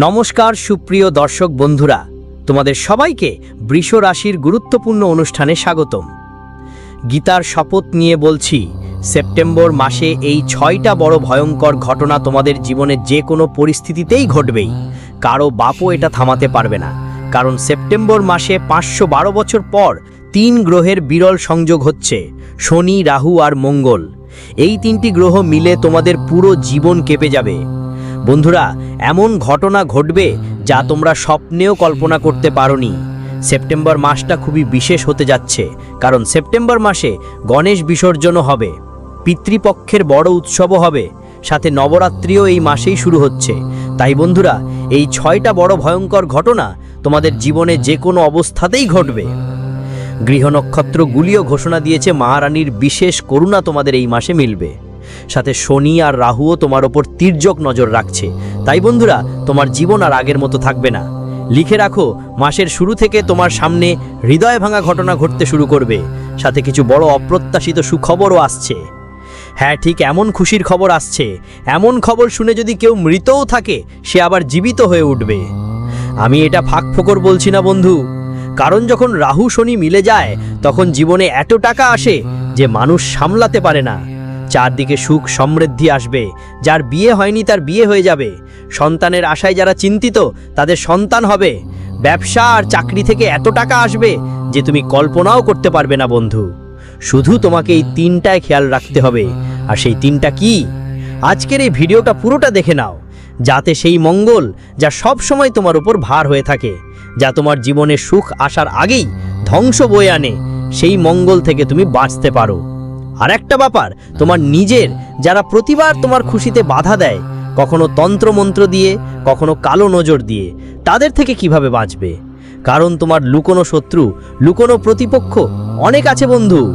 নমস্কার, সুপ্রিয় দর্শক বন্ধুরা। তোমাদের সবাইকে বৃষ রাশির গুরুত্বপূর্ণ অনুষ্ঠানে স্বাগতম। গীতার শপথ নিয়ে বলছি, সেপ্টেম্বর মাসে এই ছয়টা বড় ভয়ঙ্কর ঘটনা তোমাদের জীবনে যে কোনো পরিস্থিতিতেই ঘটবেই। কারও বাপও এটা থামাতে পারবে না। কারণ সেপ্টেম্বর মাসে পাঁচশো বারো বছর পর তিন গ্রহের বিরল সংযোগ হচ্ছে, শনি, রাহু আর মঙ্গল। এই তিনটি গ্রহ মিলে তোমাদের পুরো জীবন কেঁপে যাবে। বন্ধুরা, এমন ঘটনা ঘটবে যা তোমরা স্বপ্নেও কল্পনা করতে পারোনি। সেপ্টেম্বর মাসটা খুবই বিশেষ হতে যাচ্ছে, কারণ সেপ্টেম্বর মাসে গণেশ বিসর্জনও হবে, পিতৃপক্ষের বড় উৎসবও হবে, সাথে নবরাত্রিও এই মাসেই শুরু হচ্ছে। তাই বন্ধুরা, এই ছয়টা বড় ভয়ঙ্কর ঘটনা তোমাদের জীবনে যে কোনো অবস্থাতেই ঘটবে। গৃহ নক্ষত্রগুলিও ঘোষণা দিয়েছে, মহারানীর বিশেষ করুণা তোমাদের এই মাসে মিলবে। সাথে শনি আর রাহুও তোমার ওপর তির্যক নজর রাখছে। তাই বন্ধুরা, তোমার জীবন আর আগের মতো থাকবে না। লিখে রাখো, মাসের শুরু থেকে তোমার সামনে হৃদয় ভাঙা ঘটনা ঘটতে শুরু করবে। সাথে কিছু বড় অপ্রত্যাশিত সুখবরও আসছে। হ্যাঁ ঠিক এমন খুশির খবর আসছে। এমন খবর শুনে যদি কেউ মৃতও থাকে, সে আবার জীবিত হয়ে উঠবে। আমি এটা ফাঁক ফোকর বলছি না বন্ধু। কারণ যখন রাহু শনি মিলে যায়, তখন জীবনে এত টাকা আসে যে মানুষ সামলাতে পারে না। চারদিকে সুখ সমৃদ্ধি আসবে। যার বিয়ে হয়নি তার বিয়ে হয়ে যাবে। সন্তানের আশায় যারা চিন্তিত, তাদের সন্তান হবে। ব্যবসা আর চাকরি থেকে এত টাকা আসবে যে তুমি কল্পনাও করতে পারবে না, বন্ধু। শুধু তোমাকে এই তিনটায় খেয়াল রাখতে হবে। আর সেই তিনটা কি? আজকের এই ভিডিওটা পুরোটা দেখে নাও। যাতে সেই মঙ্গল যা সব সময় তোমার উপর ভার হয়ে থাকে, যা তোমার জীবনে সুখ আসার আগেই ধ্বংস বয়ে আনে, সেই মঙ্গল থেকে তুমি বাঁচতে পারো। আর একটা ব্যাপার, তোমার নিজের যারা প্রতিবার তোমার খুশিতে বাধা দেয়, কখনো তন্ত্রমন্ত্র দিয়ে, কখনো কালো নজর দিয়ে, তাদের থেকে কীভাবে বাঁচবে? কারণ তোমার লুকোনো শত্রু, লুকোনো প্রতিপক্ষ অনেক আছে বন্ধু।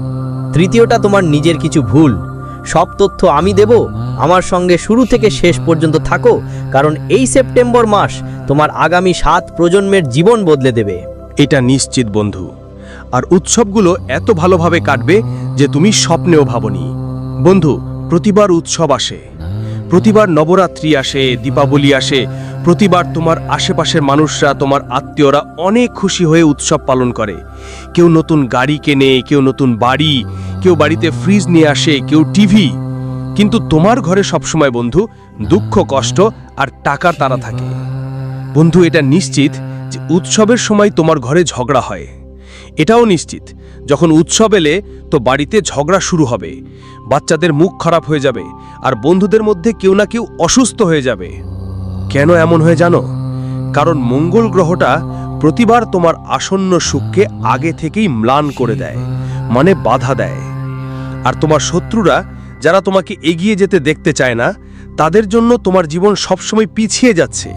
তৃতীয়টা তোমার নিজের কিছু ভুল। সব তথ্য আমি দেব, আমার সঙ্গে শুরু থেকে শেষ পর্যন্ত থাকো, কারণ এই সেপ্টেম্বর মাস তোমার আগামী সাত প্রজন্মের জীবন বদলে দেবে। এটা নিশ্চিত, বন্ধু। আর উৎসবগুলো এত ভালোভাবে কাটবে যে তুমি স্বপ্নেও ভাবনি। বন্ধু, প্রতিবার উৎসব আসে। প্রতিবার নবরাত্রি আসে, দীপাবলি আসে। প্রতিবার তোমার আশেপাশের মানুষরা, তোমার আত্মীয়রা অনেক খুশি হয়ে উৎসব পালন করে। কেউ নতুন গাড়ি কেনে, কেউ নতুন বাড়ি, কেউ বাড়িতে ফ্রিজ নিয়ে আসে, কেউ টিভি কিন্তু তোমার ঘরে সবসময়, বন্ধু, দুঃখ, কষ্ট আর টাকার তারা থাকে। বন্ধু, এটা নিশ্চিত যে উৎসবের সময় তোমার ঘরে ঝগড়া হয়। এটাও নিশ্চিত, যখন উৎসব এলে তো বাড়িতে ঝগড়া শুরু হবে, বাচ্চাদের মুখ খারাপ হয়ে যাবে আর বন্ধুদের মধ্যে কেউ না কেউ অসুস্থ হয়ে যাবে। কেন এমন হয়ে জানো? কারণ মঙ্গল গ্রহটা প্রতিবার তোমার আসন্ন সুখকে আগে থেকেই ম্লান করে দেয় মানে বাধা দেয়। আর তোমার শত্রুরা যারা তোমাকে এগিয়ে যেতে দেখতে চায় না, তাদের জন্য তোমার জীবন সবসময় পিছিয়ে যাচ্ছে।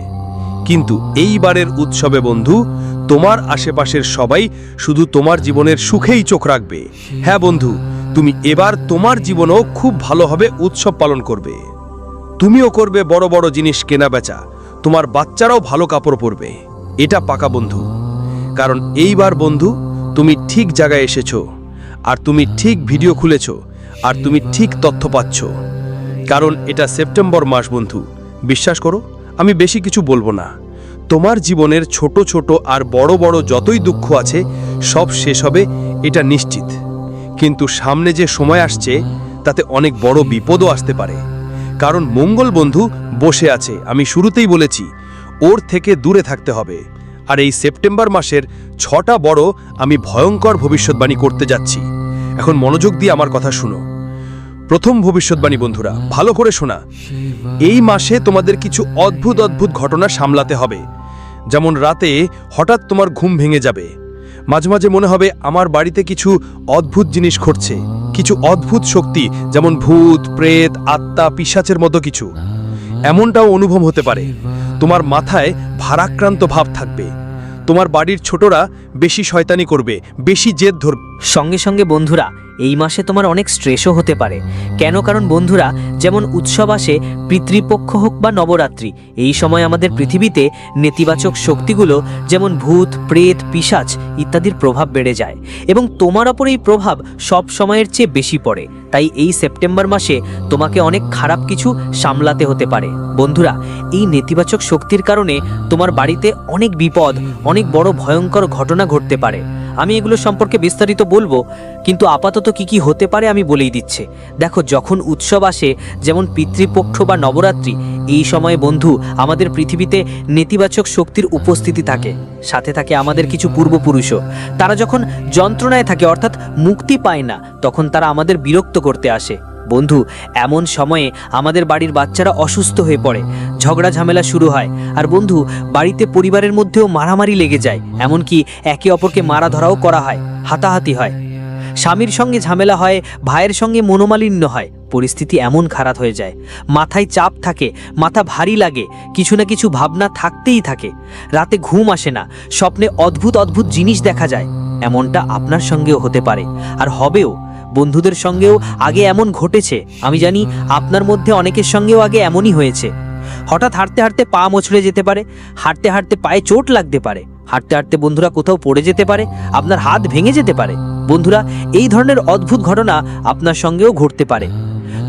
কিন্তু এইবারের উৎসবে বন্ধু, তোমার আশেপাশের সবাই শুধু তোমার জীবনের সুখেই চোখ রাখবে। হ্যাঁ বন্ধু, তুমি এবার তোমার জীবনও খুব ভালোভাবে উৎসব পালন করবে। তুমিও করবে বড় বড় জিনিস কেনা বেচা তোমার বাচ্চারাও ভালো কাপড় পরবে। এটা পাকা বন্ধু। কারণ এইবার বন্ধু, তুমি ঠিক জায়গায় এসেছ, আর তুমি ঠিক ভিডিও খুলেছো, আর তুমি ঠিক তথ্য পাচ্ছ। কারণ এটা সেপ্টেম্বর মাস বন্ধু, বিশ্বাস করো? আমি বেশি কিছু বলব না। তোমার জীবনের ছোট ছোট আর বড় বড় যতই দুঃখ আছে, সব শেষ হবে, এটা নিশ্চিত। কিন্তু সামনে যে সময় আসছে, তাতে অনেক বড় বিপদও আসতে পারে। কারণ মঙ্গল বন্ধু বসে আছে, আমি শুরুতেই বলেছি, ওর থেকে দূরে থাকতে হবে। আর এই সেপ্টেম্বর মাসের ছটা বড় আমি ভয়ঙ্কর ভবিষ্যৎবাণী করতে যাচ্ছি। এখন মনোযোগ দিয়ে আমার কথা শুনো। প্রথম ভবিষ্যৎবাণী বন্ধুরা, ভালো করে শোনা। এই মাসে তোমাদের কিছু অদ্ভুত অদ্ভুত ঘটনা সামলাতে হবে। যেমন রাতে হঠাৎ তোমার ঘুম ভেঙে যাবে। মাঝে মাঝে মনে হবে আমার বাড়িতে কিছু অদ্ভুত জিনিস ঘটছে। কিছু অদ্ভুত শক্তি, যেমন ভূত, প্রেত, আত্মা, পিশাচের মতো কিছু। এমনটাও অনুভব হতে পারে। তোমার মাথায় ভারাক্রান্ত ভাব থাকবে। তোমার বাড়ির ছোটরা বেশি শয়তানি করবে, বেশি জেদ ধরবে। সঙ্গে সঙ্গে বন্ধুরা এই মাসে তোমার অনেক স্ট্রেসও হতে পারে। কেন? কারণ বন্ধুরা, যেমন উৎসব আসে, পিতৃপক্ষ হোক বা নবরাত্রি, এই সময় আমাদের পৃথিবীতে নেতিবাচক শক্তিগুলো, যেমন ভূত, প্রেত পিসাচ ইত্যাদির প্রভাব বেড়ে যায়। এবং তোমার ওপর এই প্রভাব সব সময়ের চেয়ে বেশি পড়ে। তাই এই সেপ্টেম্বর মাসে তোমাকে অনেক খারাপ কিছু সামলাতে হতে পারে। বন্ধুরা, এই নেতিবাচক শক্তির কারণে তোমার বাড়িতে অনেক বিপদ, অনেক বড় ভয়ঙ্কর ঘটনা ঘটতে পারে। আমি এগুলো সম্পর্কে বিস্তারিত বলব, কিন্তু আপাতত কি কি হতে পারে আমি বলেই দিচ্ছে। দেখো, যখন উৎসব আসে, যেমন পিতৃপক্ষ বা নবরাত্রি, এই সময়ে বন্ধু, আমাদের পৃথিবীতে নেতিবাচক শক্তির উপস্থিতি থাকে। সাথে থাকে আমাদের কিছু পূর্বপুরুষও। তারা যখন যন্ত্রণায় থাকে, অর্থাৎ মুক্তি পায় না, তখন তারা আমাদের বিরক্ত করতে আসে। বন্ধু, এমন সময়ে আমাদের বাড়ির বাচ্চারা অসুস্থ হয়ে পড়ে। ঝগড়া ঝামেলা শুরু হয়। আর বন্ধু, বাড়িতে পরিবারের মধ্যেও মারামারি লেগে যায়। এমনকি একে অপরকে মারা ধরাও করা হয়, হাতাহাতি হয়। স্বামীর সঙ্গে ঝামেলা হয়, ভাইয়ের সঙ্গে মনোমালিন্য হয়। পরিস্থিতি এমন খারাপ হয়ে যায়। মাথায় চাপ থাকে, মাথা ভারী লাগে, কিছু না কিছু ভাবনা থাকতেই থাকে। রাতে ঘুম আসে না, স্বপ্নে অদ্ভুত অদ্ভুত জিনিস দেখা যায়। এমনটা আপনার সঙ্গেও হতে পারে। আর হবেও। বন্ধুদের সঙ্গেও আগে এমন ঘটেছে। আমি জানি আপনার মধ্যে অনেকের সঙ্গেও আগে এমনই হয়েছে। হঠাৎ হাঁটতে হাঁটতে পা মোচড়ে যেতে পারে, হাঁটতে হাঁটতে পায়ে চোট লাগতে পারে, হাঁটতে হাঁটতে বন্ধুরা কোথাও পড়ে যেতে পারে, আপনার হাত ভেঙে যেতে পারে। বন্ধুরা, এই ধরনের অদ্ভুত ঘটনা আপনার সঙ্গেও ঘটতে পারে।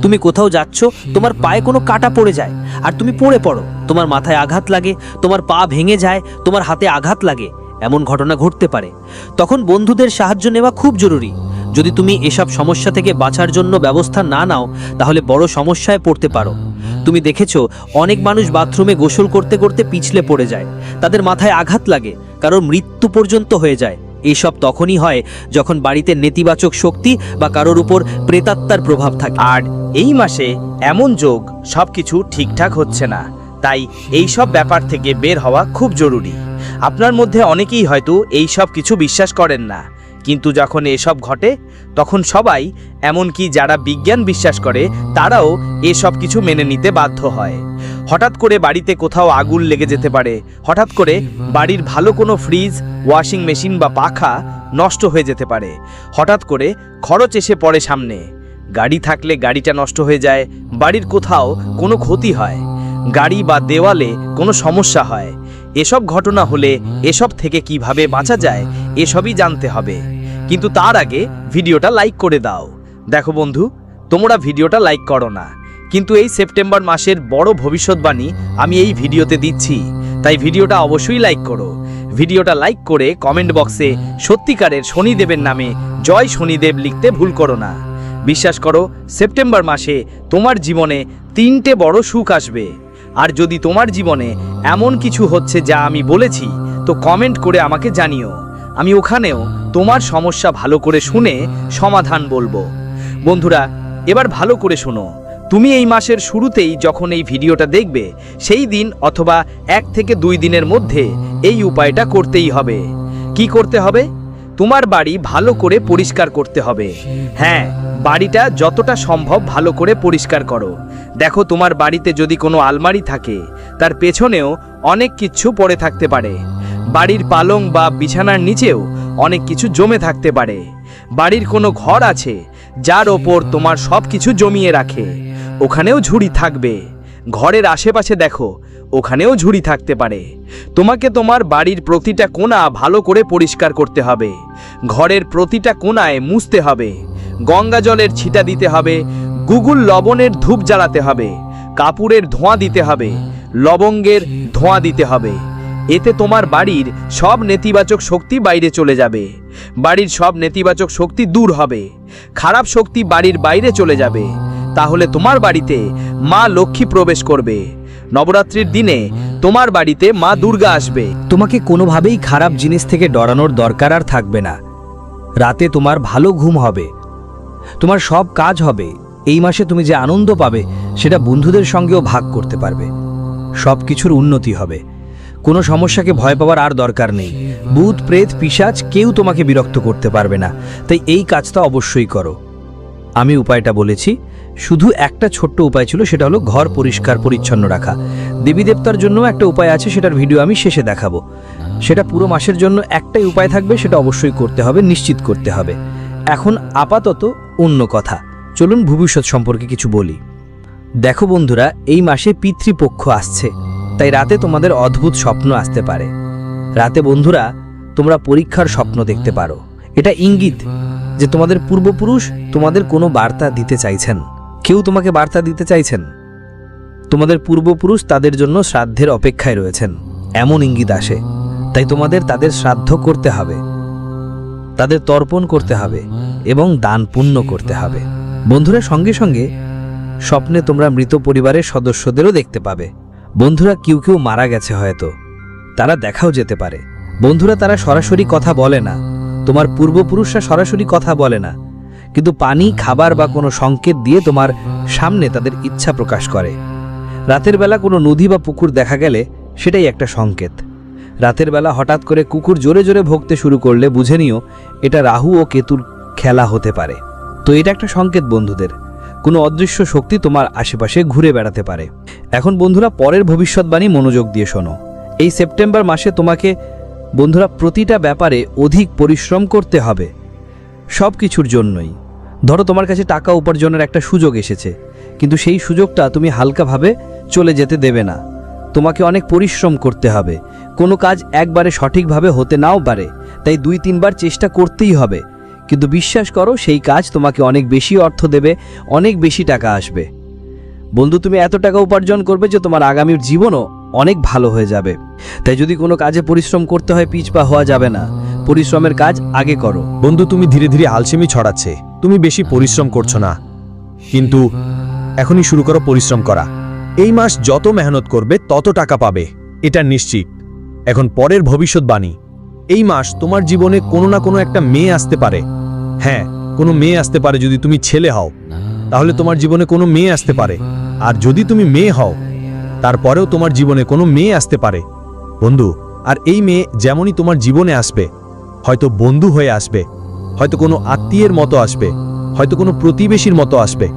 তুমি কোথাও যাচ্ছ, তোমার পায়ে কোনো কাটা পড়ে যায়, আর তুমি পড়ে পড়ো, তোমার মাথায় আঘাত লাগে, তোমার পা ভেঙে যায়, তোমার হাতে আঘাত লাগে, এমন ঘটনা ঘটতে পারে। তখন বন্ধুদের সাহায্য নেওয়া খুব জরুরি। যদি তুমি এসব সমস্যা থেকে বাঁচার জন্য ব্যবস্থা না নাও, তাহলে বড় সমস্যায় পড়তে পারো। তুমি দেখেছ, অনেক মানুষ বাথরুমে গোসল করতে করতে পিছলে পড়ে যায়। তাদের মাথায় আঘাত লাগে কারোর মৃত্যু পর্যন্ত হয়ে যায়। এইসব তখনই হয় যখন বাড়িতে নেতিবাচক শক্তি বা কারোর উপর প্রেতাত্মার প্রভাব থাকে। আর এই মাসে এমন যোগ সবকিছু ঠিকঠাক হচ্ছে না। তাই এই সব ব্যাপার থেকে বের হওয়া খুব জরুরি। আপনার মধ্যে অনেকেই হয়তো এই সব কিছু বিশ্বাস করেন না। কিন্তু যখন এসব ঘটে, তখন সবাই, এমনকি যারা বিজ্ঞান বিশ্বাস করে, তারাও এসব কিছু মেনে নিতে বাধ্য হয়। হঠাৎ করে বাড়িতে কোথাও আগুন লেগে যেতে পারে। হঠাৎ করে বাড়ির ভালো কোনো ফ্রিজ, ওয়াশিং মেশিন বা পাখা নষ্ট হয়ে যেতে পারে। হঠাৎ করে খরচ এসে পড়ে সামনে। গাড়ি থাকলে গাড়িটা নষ্ট হয়ে যায়, বাড়ির কোথাও কোনো ক্ষতি হয়। গাড়ি বা দেওয়ালে কোনো সমস্যা হয়। এসব ঘটনা হলে এসব থেকে কীভাবে বাঁচা যায়, এসবই জানতে হবে। কিন্তু তার আগে ভিডিওটা লাইক করে দাও। দেখো বন্ধু, তোমরা ভিডিওটা লাইক করো না। কিন্তু এই সেপ্টেম্বর মাসের বড় ভবিষ্যৎবাণী আমি এই ভিডিওতে দিচ্ছি। তাই ভিডিওটা অবশ্যই লাইক করো। ভিডিওটা লাইক করে কমেন্ট বক্সে সত্যিকারের শনিদেবের নামে জয় শনিদেব লিখতে ভুল করো না। বিশ্বাস করো, সেপ্টেম্বর মাসে তোমার জীবনে তিনটে বড় সুখ আসবে। আর যদি তোমার জীবনে এমন কিছু হচ্ছে যা আমি বলেছি, তো কমেন্ট করে আমাকে জানিও। আমি ওখানেও তোমার সমস্যা ভালো করে শুনে সমাধান বলব। বন্ধুরা, এবার ভালো করে শোনো। তুমি এই মাসের শুরুতেই যখন এই ভিডিওটা দেখবে, সেই দিন অথবা এক থেকে দুই দিনের মধ্যে এই উপায়টা করতেই হবে। কি করতে হবে? তোমার বাড়ি ভালো করে পরিষ্কার করতে হবে। হ্যাঁ বাড়িটা যতটা সম্ভব ভালো করে পরিষ্কার করো। দেখো, তোমার বাড়িতে যদি কোনো আলমারি থাকে, তার পেছনেও অনেক কিছু পড়ে থাকতে পারে। বাড়ির পালং বা বিছানার নিচেও অনেক কিছু জমে থাকতে পারে। বাড়ির কোনো ঘর আছে, যার ওপর তোমার সব কিছু জমিয়ে রাখে। ওখানেও ঝুড়ি থাকবে। ঘরের আশেপাশে দেখো, ওখানেও ঝুড়ি থাকতে পারে। তোমাকে তোমার বাড়ির প্রতিটা কোণা ভালো করে পরিষ্কার করতে হবে। ঘরের প্রতিটা কোণায় মুছতে হবে। গঙ্গা জলের ছিটা দিতে হবে। গুগুল লবণের ধূপ জ্বালাতে হবে। কাপুরের ধোঁয়া দিতে হবে। লবঙ্গের ধোঁয়া দিতে হবে। এতে তোমার বাড়ির সব নেতিবাচক শক্তি বাইরে চলে যাবে। বাড়ির সব নেতিবাচক শক্তি দূর হবে। খারাপ শক্তি বাড়ির বাইরে চলে যাবে। তাহলে তোমার বাড়িতে মা লক্ষ্মী প্রবেশ করবে। নবরাত্রির দিনে তোমার বাড়িতে মা দুর্গা আসবে। তোমাকে কোনোভাবেই খারাপ জিনিস থেকে ডরানোর দরকার আর থাকবে না। রাতে তোমার ভালো ঘুম হবে। তোমার সব কাজ হবে। এই মাসে তুমি যে আনন্দ পাবে, সেটা বন্ধুদের সঙ্গেও ভাগ করতে পারবে। সব কিছুর উন্নতি হবে। কোনো সমস্যাকে ভয় পাওয়ার আর দরকার নেই। ভূত, প্রেত, পিশাচ কেউ তোমাকে বিরক্ত করতে পারবে না। তাই এই কাজটা অবশ্যই করো। আমি উপায়টা বলেছি। শুধু একটা ছোট্ট উপায় ছিল, সেটা হলো ঘর পরিষ্কার পরিচ্ছন্ন রাখা। দেবী দেবতার জন্য একটা উপায় আছে, সেটার ভিডিও আমি শেষে দেখাবো। সেটা পুরো মাসের জন্য একটাই উপায় থাকবে, সেটা অবশ্যই করতে হবে, নিশ্চিত করতে হবে। এখন আপাতত অন্য কথা। চলুন ভবিষ্যৎ সম্পর্কে কিছু বলি। দেখো বন্ধুরা, এই মাসে পিতৃপক্ষ আসছে। তাই রাতে তোমাদের অদ্ভুত স্বপ্ন আসতে পারে। রাতে বন্ধুরা, তোমরা পরীক্ষার স্বপ্ন দেখতে পারো। এটা ইঙ্গিত যে তোমাদের পূর্বপুরুষ তোমাদের কোনো বার্তা দিতে চাইছেন। কেউ তোমাকে বার্তা দিতে চাইছেন? তোমাদের পূর্বপুরুষ তাদের জন্য শ্রাদ্ধের অপেক্ষায় রয়েছেন। এমন ইঙ্গিত আসে। তাই তোমাদের তাদের শ্রাদ্ধ করতে হবে। তাদের তর্পণ করতে হবে এবং দান পুণ্য করতে হবে। বন্ধুরা, সঙ্গে সঙ্গে স্বপ্নে তোমরা মৃত পরিবারের সদস্যদেরও দেখতে পাবে। বন্ধুরা, কেউ কেউ মারা গেছে হয়তো। তারা দেখাও যেতে পারে। বন্ধুরা, তারা সরাসরি কথা বলে না। তোমার পূর্বপুরুষরা সরাসরি কথা বলে না। কিন্তু পানি খাবার বা কোনো সংকেত দিয়ে তোমার সামনে তাদের ইচ্ছা প্রকাশ করে। রাতের বেলা কোনো নদী বা পুকুর দেখা গেলে সেটাই একটা সংকেত। রাতের বেলা হঠাৎ করে কুকুর জোরে জোরে ভোগতে শুরু করলে বুঝে নিও এটা রাহু ও কেতুর খেলা হতে পারে। তো এটা একটা সংকেত বন্ধুদের। কোনো অদৃশ্য শক্তি তোমার আশেপাশে ঘুরে বেড়াতে পারে। এখন বন্ধুরা পরের ভবিষ্যৎবাণী মনোযোগ দিয়ে শোনো। এই সেপ্টেম্বর মাসে তোমাকে বন্ধুরা প্রতিটা ব্যাপারে অধিক পরিশ্রম করতে হবে। সব কিছুর জন্যই। ধরো তোমার কাছে টাকা উপার্জনের একটা সুযোগ এসেছে, কিন্তু সেই সুযোগটা তুমি হালকাভাবে চলে যেতে দেবে না। তোমাকে অনেক পরিশ্রম করতে হবে। কোনো কাজ একবারে সঠিকভাবে হতে নাও পারে, তাই দুই তিনবার চেষ্টা করতেই হবে। কিন্তু বিশ্বাস করো, সেই কাজ তোমাকে অনেক বেশি অর্থ দেবে, অনেক বেশি টাকা আসবে। বন্ধু, তুমি এত টাকা উপার্জন করবে যে তোমার আগামীর জীবনও অনেক ভালো হয়ে যাবে। তাই যদি কোনো কাজে পরিশ্রম করতে হয়, পিছপা হওয়া যাবে না। পরিশ্রমের কাজ আগে করো। বন্ধু, তুমি ধীরে ধীরে আলসেমি ছড়াচ্ছে। তুমি বেশি পরিশ্রম করছ না। কিন্তু এখনই শুরু করো পরিশ্রম করা। এই মাস যত মেহনত করবে, তত টাকা পাবে। এটা নিশ্চিত। এখন পরের ভবিষ্যৎবাণী এই মাস তোমার জীবনে কোনো না কোনো একটা মেয়ে আসতে পারে। হ্যাঁ কোনো মেয়ে আসতে পারে যদি তুমি ছেলে হও। তাহলে তোমার জীবনে কোনো মেয়ে আসতে পারে। আর যদি তুমি মেয়ে হও, তারপরেও তোমার জীবনে কোনো মেয়ে আসতে পারে। বন্ধু, আর এই মেয়ে যেমনই তোমার জীবনে আসবে, হয়তো বন্ধু হয়ে আসবে। হয়তো কোনো আত্মীয়ের মতো আসবে, হয়তো কোনো প্রতিবেশীর মতো আসবে।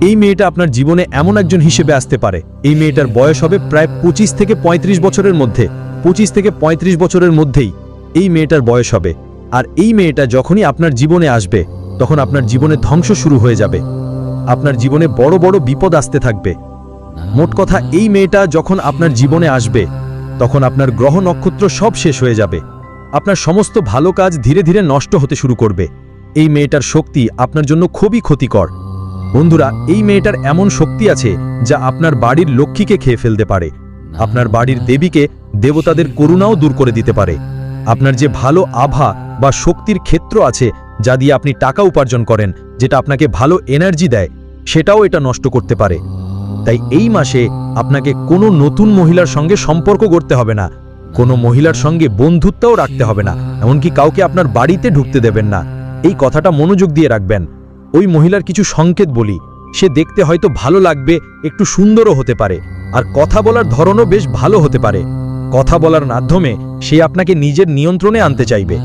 এই মেয়েটা আপনার জীবনে এমন একজন হিসেবে আসতে পারে। এই মেয়েটার বয়স হবে প্রায় পঁচিশ থেকে ৩৫ বছরের মধ্যে, পঁচিশ থেকে ৩৫ বছরের মধ্যেই এই মেয়েটার বয়স হবে। আর এই মেয়েটা যখনই আপনার জীবনে আসবে, তখন আপনার জীবনে ধ্বংস শুরু হয়ে যাবে। আপনার জীবনে বড় বড় বিপদ আসতে থাকবে। মোট কথা, এই মেয়েটা যখন আপনার জীবনে আসবে, তখন আপনার গ্রহ নক্ষত্র সব শেষ হয়ে যাবে। আপনার সমস্ত ভালো কাজ ধীরে ধীরে নষ্ট হতে শুরু করবে। এই মেয়েটার শক্তি আপনার জন্য খুবই ক্ষতিকর। বন্ধুরা, এই মেয়েটার এমন শক্তি আছে যা আপনার বাড়ির লক্ষ্মীকে খেয়ে ফেলতে পারে। আপনার বাড়ির দেবীকে দেবতাদের করুণাও দূর করে দিতে পারে। আপনার যে ভালো আভা বা শক্তির ক্ষেত্র আছে যা দিয়ে আপনি টাকা উপার্জন করেন, যেটা আপনাকে ভালো এনার্জি দেয়, সেটাও এটা নষ্ট করতে পারে। তাই এই মাসে আপনাকে কোনো নতুন মহিলার সঙ্গে সম্পর্ক করতে হবে না। কোনো মহিলার সঙ্গে বন্ধুত্বও রাখতে হবে না, এমনকি কাউকে আপনার বাড়িতে ঢুকতে দেবেন না। এই কথাটা মনোযোগ দিয়ে রাখবেন। ওই মহিলার কিছু সংকেত বলি, সে দেখতে হয়তো ভালো লাগবে, একটু সুন্দরও হতে পারে। আর কথা বলার ধরনও বেশ ভালো হতে পারে। কথা বলার মাধ্যমে সে আপনাকে নিজের নিয়ন্ত্রণে আনতে চাইবে।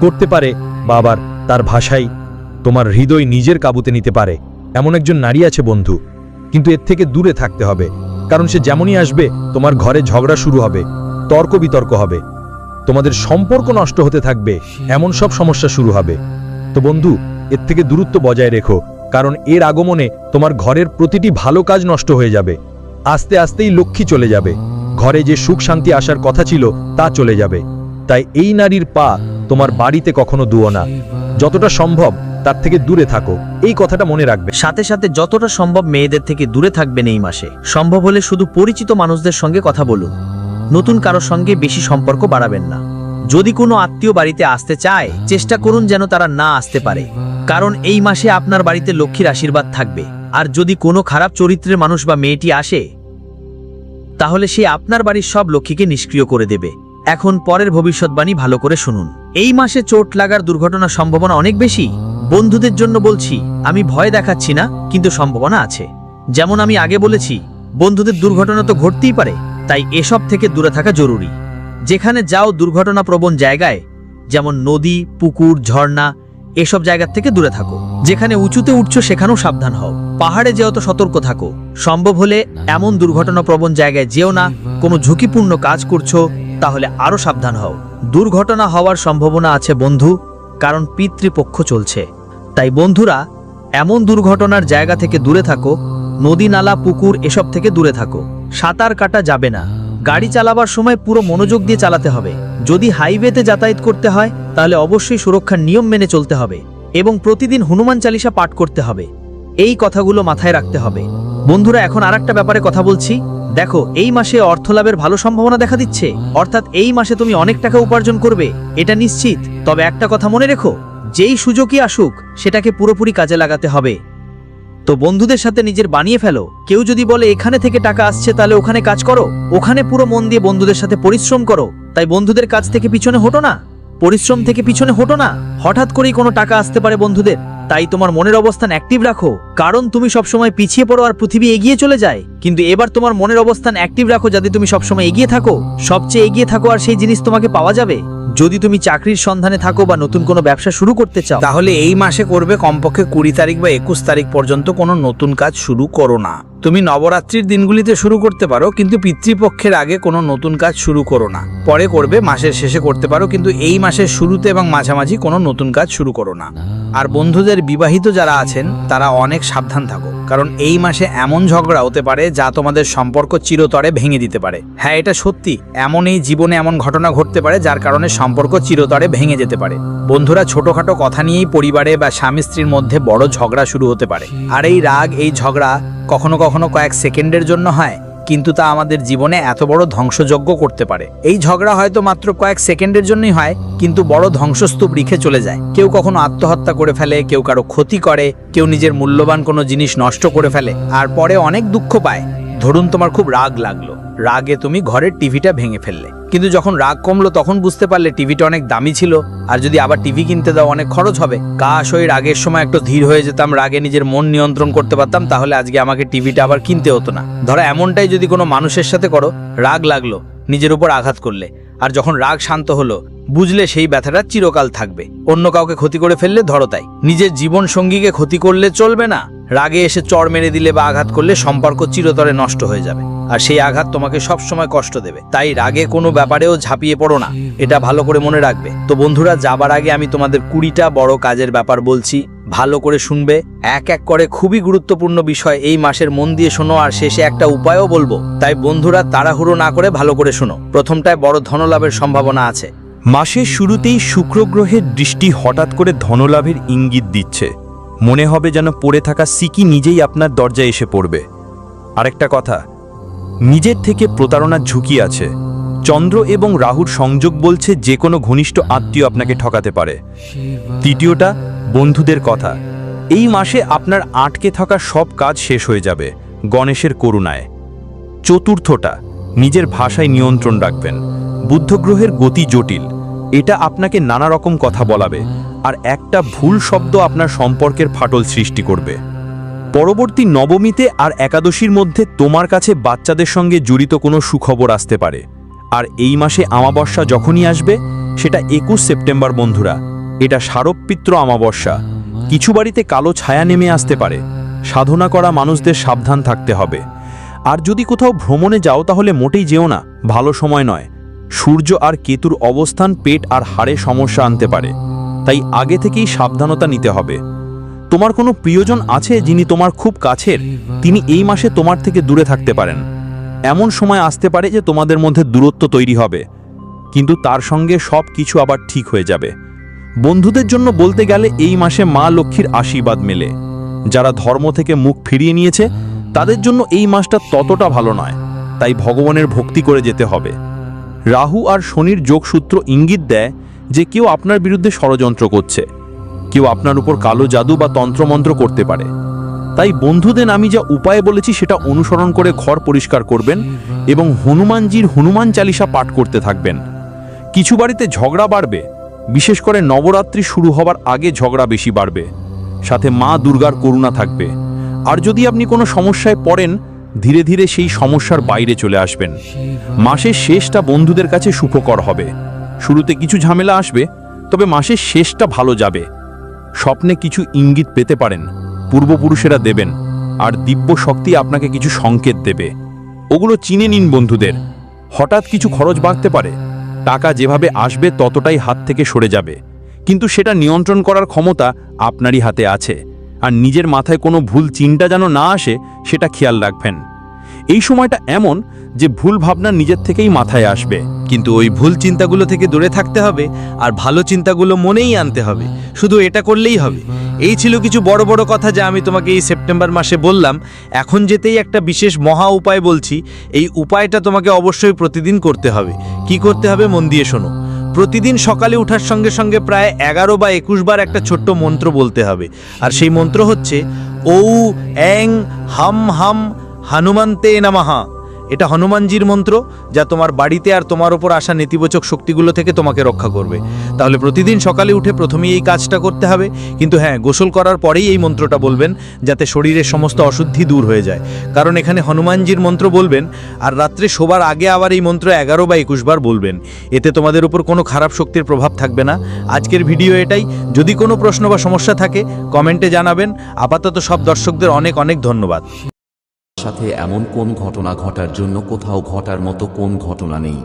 করতে পারে, বাবার, তার ভাষাই। তোমার হৃদয় নিজের কাবুতে নিতে পারে। এমন একজন নারী আছে বন্ধু। কিন্তু এর থেকে দূরে থাকতে হবে। কারণ সে যেমনই আসবে, তোমার ঘরে ঝগড়া শুরু হবে, তর্ক বিতর্ক হবে। তোমাদের সম্পর্ক নষ্ট হতে থাকবে, এমন সব সমস্যা শুরু হবে। তো বন্ধু, এর থেকে দূরত্ব বজায় রেখো, কারণ এর আগমনে তোমার ঘরের প্রতিটি ভালো কাজ নষ্ট হয়ে যাবে। আস্তে আস্তেই লক্ষ্মী চলে যাবে। ঘরে যে সুখ শান্তি আসার কথা ছিল, তা চলে যাবে। তাই এই নারীর পা তোমার বাড়িতে কখনো দুও না। যতটা সম্ভব তার থেকে দূরে থাকো। এই কথাটা মনে রাখবে। সাথে সাথে যতটা সম্ভব মেয়েদের থেকে দূরে থাকবেন এই মাসে। সম্ভব হলে শুধু পরিচিত মানুষদের সঙ্গে কথা বলুন। নতুন কারোর সঙ্গে বেশি সম্পর্ক বাড়াবেন না। যদি কোনো আত্মীয় বাড়িতে আসতে চায়, চেষ্টা করুন যেন তারা না আসতে পারে। কারণ এই মাসে আপনার বাড়িতে লক্ষ্মীর আশীর্বাদ থাকবে। আর যদি কোনো খারাপ চরিত্রের মানুষ বা মেয়েটি আসে, তাহলে সে আপনার বাড়ির সব লক্ষ্মীকে নিষ্ক্রিয় করে দেবে। এখন পরের ভবিষ্যৎবাণী ভালো করে শুনুন। এই মাসে চোট লাগার দুর্ঘটনার সম্ভাবনা অনেক বেশি। বন্ধুদের জন্য বলছি, আমি ভয় দেখাচ্ছি না, কিন্তু সম্ভাবনা আছে। যেমন আমি আগে বলেছি, বন্ধুদের দুর্ঘটনা তো ঘটতেই পারে, তাই এসব থেকে দূরে থাকা জরুরি। যেখানে যাও দুর্ঘটনা প্রবণ জায়গায়, যেমন নদী, পুকুর, ঝর্ণা, এসব জায়গার থেকে দূরে থাকো। যেখানে উঁচুতে উঠছো সেখানেও সাবধান হও। পাহাড়ে যেও তো সতর্ক থাকো। সম্ভব হলে এমন দুর্ঘটনা প্রবণ জায়গায় যেও না, কোনো ঝুঁকিপূর্ণ কাজ করছ, তাহলে আরও সাবধান হও। দুর্ঘটনা হওয়ার সম্ভাবনা আছে বন্ধু, কারণ পিতৃপক্ষ চলছে। তাই বন্ধুরা, এমন দুর্ঘটনার জায়গা থেকে দূরে থাকো, নদী, নালা, পুকুর, এসব থেকে দূরে থাকো। সাঁতার কাটা যাবে না। গাড়ি চালাবার সময় পুরো মনোযোগ দিয়ে চালাতে হবে। যদি হাইওয়েতে যাতায়াত করতে হয়, তাহলে অবশ্যই সুরক্ষার নিয়ম মেনে চলতে হবে এবং প্রতিদিন হনুমান চালিসা পাঠ করতে হবে। এই কথাগুলো মাথায় রাখতে হবে। বন্ধুরা, এখন আরেকটা ব্যাপারে কথা বলছি। দেখো, এই মাসে অর্থলাভের ভালো সম্ভাবনা দেখা দিচ্ছে। অর্থাৎ এই মাসে তুমি অনেক টাকা উপার্জন করবে, এটা নিশ্চিত। তবে একটা কথা মনে রেখো যেই সুযোগই আসুক, সেটাকে পুরোপুরি কাজে লাগাতে হবে। তো বন্ধুদের সাথে নিজের বানিয়ে ফেলো। কেউ যদি বলে, এখানে থেকে টাকা আসছে, তাহলে ওখানে কাজ করো। ওখানে পুরো মন দিয়ে বন্ধুদের সাথে পরিশ্রম করো। তাই বন্ধুদের কাজ থেকে পিছনে হটো না। পরিশ্রম থেকে পিছনে হটো না। হঠাৎ করেই কোনো টাকা আসতে পারে বন্ধুদের। তাই তোমার মনের অবস্থান অ্যাক্টিভ রাখো। কারণ তুমি সবসময় পিছিয়ে পড়ো আর পৃথিবী এগিয়ে চলে যায়। কিন্তু এবার তোমার মনের অবস্থান অ্যাক্টিভ রাখো যাতে তুমি সবসময় এগিয়ে থাকো। সবচেয়ে এগিয়ে থাকো আর সেই জিনিস তোমাকে পাওয়া যাবে। যদি তুমি চাকরির সন্ধানে থাকো বা নতুন কোনো ব্যবসা শুরু করতে চাও, তাহলে এই মাসে করবে কমপক্ষে কুড়ি তারিখ বা একুশ তারিখ পর্যন্ত কোনো নতুন কাজ শুরু করো না। তুমি নবরাত্রির দিনগুলিতে শুরু করতে পারো, কিন্তু পিতৃপক্ষের আগে কোনো নতুন কাজ শুরু করো না। পরে করবে, মাসের শেষে করতে পারো, কিন্তু এই মাসের শুরুতে এবং মাঝামাঝি কোনো নতুন কাজ শুরু করো না। আর বন্ধুদের বিবাহিত যারা আছেন, তারা অনেক সাবধান থাকো। কারণ এই মাসে এমন ঝগড়া হতে পারে যা তোমাদের সম্পর্ক চিরতরে ভেঙে দিতে পারে। হ্যাঁ এটা সত্যি। এমন এই জীবনে এমন ঘটনা ঘটতে পারে যার কারণে সম্পর্ক চিরতরে ভেঙে যেতে পারে। বন্ধুরা, ছোটখাটো কথা নিয়েই পরিবারে বা স্বামী স্ত্রীর মধ্যে বড় ঝগড়া শুরু হতে পারে। আর এই রাগ, এই ঝগড়া কখনো কখনো কয়েক সেকেন্ডের জন্য হয়। কিন্তু তা আমাদের জীবনে এত বড় ধ্বংসযজ্ঞ করতে পারে। এই ঝগড়া হয়তো মাত্র কয়েক সেকেন্ডের জন্যই হয়, কিন্তু বড় ধ্বংসস্তূপ রিখে চলে যায়। কেউ কখনো আত্মহত্যা করে ফেলে, কেউ কারও ক্ষতি করে, কেউ নিজের মূল্যবান কোনো জিনিস নষ্ট করে ফেলে, আর পরে অনেক দুঃখ পায়। ধরুন তোমার খুব রাগ লাগল। রাগে তুমি ঘরের টিভিটা ভেঙে ফেললে। কিন্তু যখন রাগ কমলো তখন বুঝতে পারলে টিভিটা অনেক দামি ছিল, আর যদি আবার টিভি কিনতে দাও অনেক খরচ হবে। কাশ ওই রাগের সময় একটু ধীর হয়ে যেতাম, রাগে নিজের মন নিয়ন্ত্রণ করতে পারতাম, তাহলে আজকে আমাকে টিভিটা আবার কিনতে হতো না। ধরো এমনটাই যদি কোনো মানুষের সাথে করো, রাগ লাগল, নিজের উপর আঘাত করলে। আর যখন রাগ শান্ত হলো, বুঝলে সেই ব্যথাটা চিরকাল থাকবে। অন্য কাউকে ক্ষতি করে ফেললে ধরো তাই। নিজের জীবন সঙ্গীকে ক্ষতি করলে চলবে না। রাগে এসে চড় মেরে দিলে বা আঘাত করলে সম্পর্ক চিরতরে নষ্ট হয়ে যাবে। আর সেই আঘাত তোমাকে সব সময় কষ্ট দেবে। তাই রাগে কোনো ব্যাপারেও ঝাঁপিয়ে পড়ো না। এটা ভালো করে মনে রাখবে। তো বন্ধুরা, যাবার আগে আমি তোমাদের কুড়িটা বড় কাজের ব্যাপার বলছি। ভালো করে শুনবে। এক এক করে খুবই গুরুত্বপূর্ণ বিষয় এই মাসের মন দিয়ে শোনো আর শেষে একটা উপায়ও বলব। তাই বন্ধুরা, তাড়াহুড়ো না করে ভালো করে শোনো। প্রথমটায় বড় ধনলাভের সম্ভাবনা আছে। মাসের শুরুতেই শুক্র গ্রহের দৃষ্টি হঠাৎ করে ধনলাভের ইঙ্গিত দিচ্ছে। মনে হবে যেন পড়ে থাকা সিকি নিজেই আপনার দরজায় এসে পড়বে। আরেকটা কথা, নিজের থেকে প্রতারণার ঝুঁকি আছে। চন্দ্র এবং রাহুর সংযোগ বলছে যে কোনো ঘনিষ্ঠ আত্মীয় আপনাকে ঠকাতে পারে। তৃতীয়টা বন্ধুদের কথা। এই মাসে আপনার আটকে থাকা সব কাজ শেষ হয়ে যাবে, গণেশের করুণায়। চতুর্থটা, নিজের ভাষায় নিয়ন্ত্রণ রাখবেন। বুদ্ধগ্রহের গতি জটিল, এটা আপনাকে নানা রকম কথা বলাবে, আর একটা ভুল শব্দ আপনার সম্পর্কের ফাটল সৃষ্টি করবে। পরবর্তী নবমীতে আর একাদশীর মধ্যে তোমার কাছে বাচ্চাদের সঙ্গে জড়িত কোনো সুখবর আসতে পারে। আর এই মাসে আমাবস্যা যখনই আসবে, সেটা একুশ সেপ্টেম্বর, বন্ধুরা। এটা শারবপিত্র আমাবস্যা। কিছু বাড়িতে কালো ছায়া নেমে আসতে পারে। সাধনা করা মানুষদের সাবধান থাকতে হবে। আর যদি কোথাও ভ্রমণে যাও তাহলে মোটেই যেও না। ভালো সময় নয়। সূর্য আর কেতুর অবস্থান, পেট আর হাড়ে সমস্যা আনতে পারে। তাই আগে থেকেই সাবধানতা নিতে হবে। তোমার কোনো প্রিয়জন আছে যিনি তোমার খুব কাছের? তিনি এই মাসে তোমার থেকে দূরে থাকতে পারেন। এমন সময় আসতে পারে যে তোমাদের মধ্যে দূরত্ব তৈরি হবে। কিন্তু তার সঙ্গে সব কিছু আবার ঠিক হয়ে যাবে। বন্ধুদের জন্য বলতে গেলে এই মাসে মা লক্ষ্মীর আশীর্বাদ মেলে। যারা ধর্ম থেকে মুখ ফিরিয়ে নিয়েছে, তাদের জন্য এই মাসটা ততটা ভালো নয়। তাই ভগবানের ভক্তি করে যেতে হবে। রাহু আর শনির যোগসূত্র ইঙ্গিত দেয় যে কেউ আপনার বিরুদ্ধে ষড়যন্ত্র করছে। কেউ আপনার উপর কালো জাদু বা তন্ত্রমন্ত্র করতে পারে। তাই বন্ধুদের আমি যা উপায় বলেছি সেটা অনুসরণ করে ঘর পরিষ্কার করবেন এবং হনুমানজির হনুমান চালিসা পাঠ করতে থাকবেন। কিছু বাড়িতে ঝগড়া বাড়বে বিশেষ করে নবরাত্রি শুরু হবার আগে ঝগড়া বেশি বাড়বে। সাথে মা দুর্গার করুণা থাকবে। আর যদি আপনি কোনো সমস্যায় পড়েন, ধীরে ধীরে সেই সমস্যার বাইরে চলে আসবেন। মাসের শেষটা বন্ধুদের কাছে সুখকর হবে। শুরুতে কিছু ঝামেলা আসবে, তবে মাসের শেষটা ভালো যাবে। স্বপ্নে কিছু ইঙ্গিত পেতে পারেন, পূর্বপুরুষেরা দেবেন, আর দিব্য শক্তি আপনাকে কিছু সংকেত দেবে। ওগুলো চিনে নিন বন্ধুদের। হঠাৎ কিছু খরচ বাড়তে পারে। টাকা যেভাবে আসবে ততটাই হাত থেকে সরে যাবে। কিন্তু সেটা নিয়ন্ত্রণ করার ক্ষমতা আপনারই হাতে আছে। আর নিজের মাথায় কোনো ভুল চিন্তা যেন না আসে, সেটা খেয়াল রাখবেন। এই সময়টা এমন যে ভুল ভাবনা নিজের থেকেই মাথায় আসবে। কিন্তু ওই ভুল চিন্তাগুলো থেকে দূরে থাকতে হবে, আর ভালো চিন্তাগুলো মনেই আনতে হবে। শুধু এটা করলেই হবে। এই ছিল কিছু বড় বড় কথা যা আমি তোমাকে এই সেপ্টেম্বর মাসে বললাম। এখন যেতেই একটা বিশেষ মহা উপায় বলছি, এই উপায়টা তোমাকে অবশ্যই প্রতিদিন করতে হবে। কি করতে হবে মন দিয়ে শোনো। প্রতিদিন সকালে ওঠার সঙ্গে সঙ্গে প্রায় এগারো বা একুশ বার একটা ছোট্ট মন্ত্র বলতে হবে। আর সেই মন্ত্র হচ্ছে, ঔ, অ্যাং, হাম হাম, হনুমন্তে নামাহা এটা হনুমানজির মন্ত্র, যা তোমার বাড়িতে আর তোমার ওপর আসা নেতিবাচক শক্তিগুলো থেকে তোমাকে রক্ষা করবে। তাহলে প্রতিদিন সকালে উঠে প্রথমেই এই কাজটা করতে হবে। কিন্তু হ্যাঁ গোসল করার পরেই এই মন্ত্রটা বলবেন, যাতে শরীরের সমস্ত অশুদ্ধি দূর হয়ে যায়। কারণ এখানে হনুমানজির মন্ত্র বলবেন, আর রাত্রে শোবার আগে আবার এই মন্ত্র এগারো বা একুশ বার বলবেন। এতে তোমাদের উপর কোনো খারাপ শক্তির প্রভাব থাকবে না। আজকের ভিডিও এটাই। যদি কোনো প্রশ্ন বা সমস্যা থাকে, কমেন্টে জানাবেন। আপাতত সব দর্শকদের অনেক অনেক ধন্যবাদ। সাথে এমন কোন ঘটনা ঘটার জন্য কোথাও ঘটার মতো কোন ঘটনা নেই।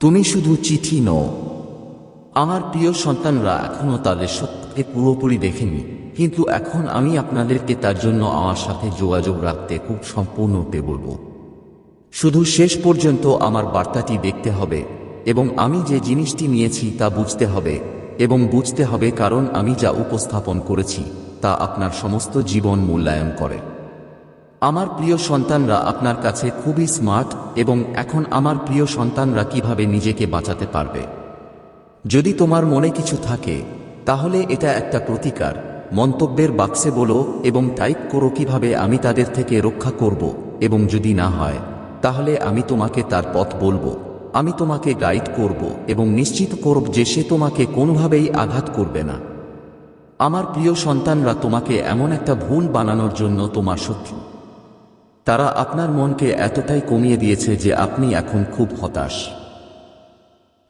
তুমি শুধু চিঠি নও। আমার প্রিয় সন্তানরা এখনও তাদের সত্যকে পুরোপুরি দেখেনি কিন্তু এখন আমি আপনাদেরকে তার জন্য আমার সাথে যোগাযোগ রাখতে খুব সম্পূর্ণতে বলব। শুধু শেষ পর্যন্ত আমার বার্তাটি দেখতে হবে এবং আমি যে জিনিসটি নিয়েছি তা বুঝতে হবে এবং বুঝতে হবে কারণ আমি যা উপস্থাপন করেছি তা আপনার সমস্ত জীবন মূল্যায়ন করে। আমার প্রিয় সন্তানরা আপনার কাছে খুবই স্মার্ট এবং এখন আমার প্রিয় সন্তানরা কীভাবে নিজেকে বাঁচাতে পারবে? যদি তোমার মনে কিছু থাকে, তাহলে এটা একটা প্রতিকার। মন্তব্যের বাক্সে বলো এবং টাইপ করো কীভাবে আমি তাদের থেকে রক্ষা করব এবং যদি না হয়, তাহলে আমি তোমাকে তার পথ বলব। আমি তোমাকে গাইড করব এবং নিশ্চিত করব যে সে তোমাকে কোনোভাবেই আঘাত করবে না। আমার প্রিয় সন্তানরা, তোমাকে এমন একটা ভুল বানানোর জন্য তোমার শত্রু। তারা আপনার মনকে এতটাই কমিয়ে দিয়েছে যে আপনি এখন খুব হতাশ।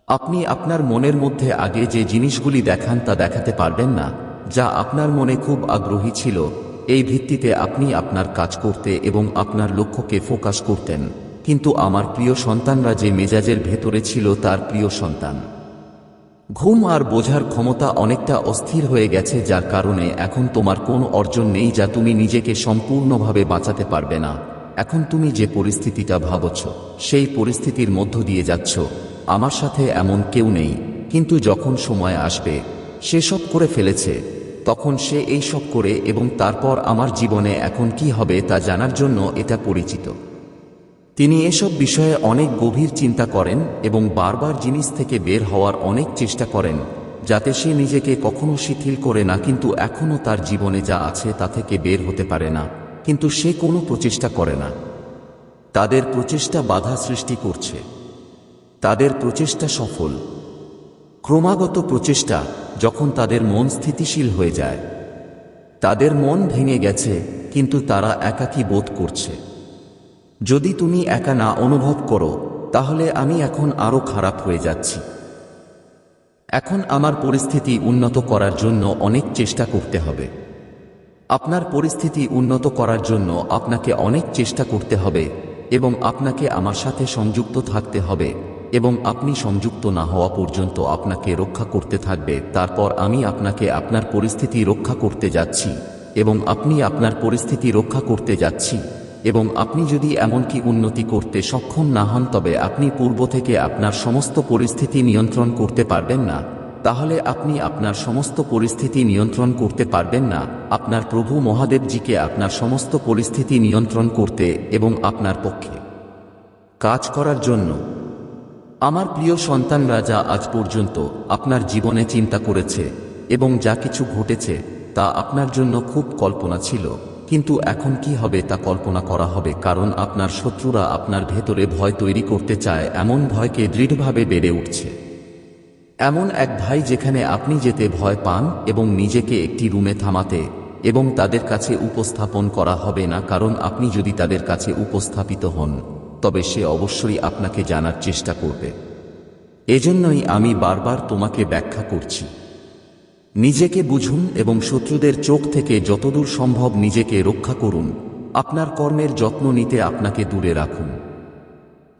আপনি আপনার মনের মধ্যে আগে যে জিনিসগুলি দেখান তা দেখাতে পারবেন না, যা আপনার মনে খুব আগ্রহী ছিল। এই ভিত্তিতে আপনি আপনার কাজ করতে এবং আপনার লক্ষ্যকে ফোকাস করতেন। কিন্তু আমার প্রিয় সন্তানরা যে মেজাজের ভেতরে ছিল তার প্রিয় সন্তান। ঘুম আর বোঝার ক্ষমতা অনেকটা অস্থির হয়ে গেছে, যার কারণে এখন তোমার কোনো অর্জন নেই যা তুমি নিজেকে সম্পূর্ণভাবে বাঁচাতে পারবে না। এখন তুমি যে পরিস্থিতিটা ভাবছ, সেই পরিস্থিতির মধ্য দিয়ে যাচ্ছ। আমার সাথে এমন কেউ নেই, কিন্তু যখন সময় আসবে, সে সব করে ফেলেছে। তখন সে এই সব করে এবং তারপর আমার জীবনে এখন কি হবে তা জানার জন্য এটা পরিচিত। তিনি এসব বিষয়ে অনেক গভীর চিন্তা করেন এবং বারবার জিনিস থেকে বের হওয়ার অনেক চেষ্টা করেন, যাতে সে নিজেকে কখনো শিথিল করে না কিন্তু এখনও তার জীবনে যা আছে তা থেকে বের হতে পারে না, কিন্তু সে কোনো প্রচেষ্টা করে না। তাদের প্রচেষ্টা বাধা সৃষ্টি করছে। তাদের প্রচেষ্টা সফল। ক্রমাগত প্রচেষ্টা যখন তাদের মন স্থিতিশীল হয়ে যায়। তাদের মন ভেঙে গেছে, কিন্তু তারা একাকী বোধ করছে। যদি তুমি একা না অনুভব করো, তাহলে আমি এখন আরও খারাপ হয়ে যাচ্ছি। এখন আমার পরিস্থিতি উন্নত করার জন্য অনেক চেষ্টা করতে হবে। আপনার পরিস্থিতি উন্নত করার জন্য আপনাকে অনেক চেষ্টা করতে হবে এবং আপনাকে আমার সাথে সংযুক্ত থাকতে হবে এবং আপনি সংযুক্ত না হওয়া পর্যন্ত আপনাকে রক্ষা করতে থাকবে। তারপর আমি আপনাকে আপনার পরিস্থিতি রক্ষা করতে যাচ্ছি এবং আপনি আপনার পরিস্থিতি রক্ষা করতে যাচ্ছি। এবং আপনি যদি এমনকি উন্নতি করতে সক্ষম না হন, তবে আপনি পূর্ব থেকে আপনার সমস্ত পরিস্থিতি নিয়ন্ত্রণ করতে পারবেন না। তাহলে আপনি আপনার সমস্ত পরিস্থিতি নিয়ন্ত্রণ করতে পারবেন না। আপনার প্রভু মহাদেবজিকে আপনার সমস্ত পরিস্থিতি নিয়ন্ত্রণ করতে এবং আপনার পক্ষে কাজ করার জন্য। আমার প্রিয় সন্তানরা যা আজ পর্যন্ত আপনার জীবনে চিন্তা করেছে এবং যা কিছু ঘটেছে তা আপনার জন্য খুব কল্পনা ছিল। কিন্তু এখন কি হবে তা কল্পনা করা হবে, কারণ আপনার শত্রুরা আপনার ভেতরে ভয় তৈরি করতে চায়, এমন ভয়কে দৃঢ়ভাবে বেড়ে উঠছে। এমন এক ভাই যেখানে আপনি যেতে ভয় পান এবং নিজেকে একটি রুমে থামাতে এবং তাদের কাছে উপস্থাপন করা হবে না, কারণ আপনি যদি তাদের কাছে উপস্থাপিত হন, তবে সে অবশ্যই আপনাকে জানার চেষ্টা করবে। এজন্যই আমি বারবার তোমাকে ব্যাখ্যা করছি। নিজেকে বুঝুন এবং শত্রুদের চোখ থেকে যতদূর সম্ভব নিজেকে রক্ষা করুন। আপনার কর্মের যত্ন নিতে আপনাকে দূরে রাখুন।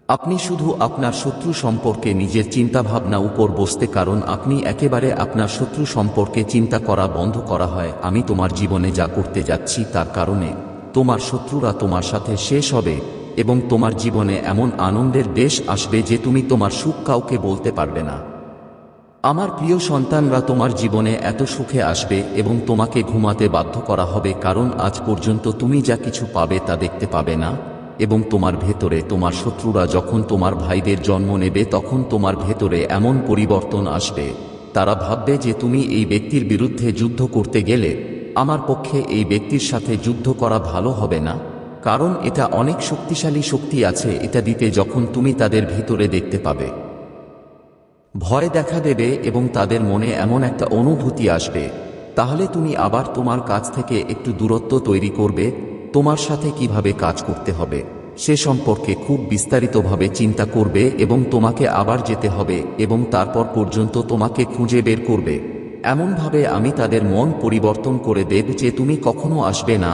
আপনি শুধু আপনার শত্রু সম্পর্কে নিজের চিন্তাভাবনা উপর বসতে কারণ আপনি একেবারে আপনার শত্রু সম্পর্কে চিন্তা করা বন্ধ করা হয়। আমি তোমার জীবনে যা করতে যাচ্ছি তার কারণে। তোমার শত্রুরা তোমার সাথে শেষ হবে এবং তোমার জীবনে এমন আনন্দের দেশ আসবে যে তুমি তোমার সুখ কাউকে বলতে পারবে না। আমার প্রিয় সন্তানরা তোমার জীবনে এত সুখে আসবে এবং তোমাকে ঘুমাতে বাধ্য করা হবে, কারণ আজ পর্যন্ত তুমি যা কিছু পাবে তা দেখতে পাবে না। এবং তোমার ভেতরে, তোমার শত্রুরা যখন তোমার ভাইদের জন্ম নেবে, তখন তোমার ভেতরে এমন পরিবর্তন আসবে। তারা ভাববে যে তুমি এই ব্যক্তির বিরুদ্ধে যুদ্ধ করতে গেলে আমার পক্ষে এই ব্যক্তির সাথে যুদ্ধ করা ভালো হবে না। কারণ এটা অনেক শক্তিশালী শক্তি আছে, এটা দিতে যখন তুমি তাদের ভিতরে দেখতে পাবে। ভয় দেখা দেবে এবং তাদের মনে এমন একটা অনুভূতি আসবে। তাহলে তুমি আবার তোমার কাছ থেকে একটু দূরত্ব তৈরি করবে, তোমার সাথে কীভাবে কাজ করতে হবে, সে সম্পর্কে খুব বিস্তারিতভাবে চিন্তা করবে এবং তোমাকে আবার যেতে হবে এবং তারপর পর্যন্ত তোমাকে খুঁজে বের করবে। এমনভাবে আমি তাদের মন পরিবর্তন করে দেব যে তুমি কখনো আসবে না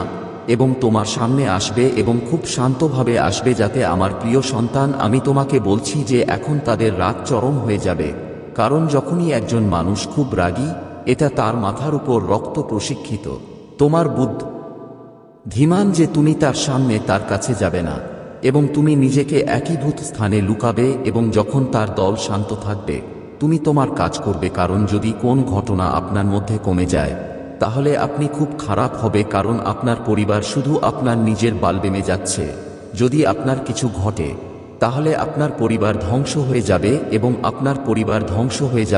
এবং তোমার সামনে আসবে এবং খুব শান্তভাবে আসবে যাতে আমার প্রিয় সন্তান, আমি তোমাকে বলছি যে এখন তাদের রাগ চরম হয়ে যাবে। কারণ যখনই একজন মানুষ খুব রাগী, এটা তার মাথার উপর রক্ত প্রশিক্ষিত। তোমার বুদ্ধ ধীমান যে তুমি তার সামনে তার কাছে যাবে না, এবং তুমি নিজেকে একীভূত স্থানে লুকাবে এবং যখন তার দল শান্ত থাকবে, তুমি তোমার কাজ করবে। কারণ যদি কোন ঘটনা আপনার মধ্যে কমে যায় তাহলে আপনি খুব খারাপ হবে কারণ আপনার পরিবার শুধু আপনার নিজের বালবেমে যাচ্ছে। যদি আপনার কিছু ঘটে, তাহলে আপনার পরিবার ধ্বংস হয়ে যাবে এবং আপনার পরিবার ধ্বংস হয়ে যাবে।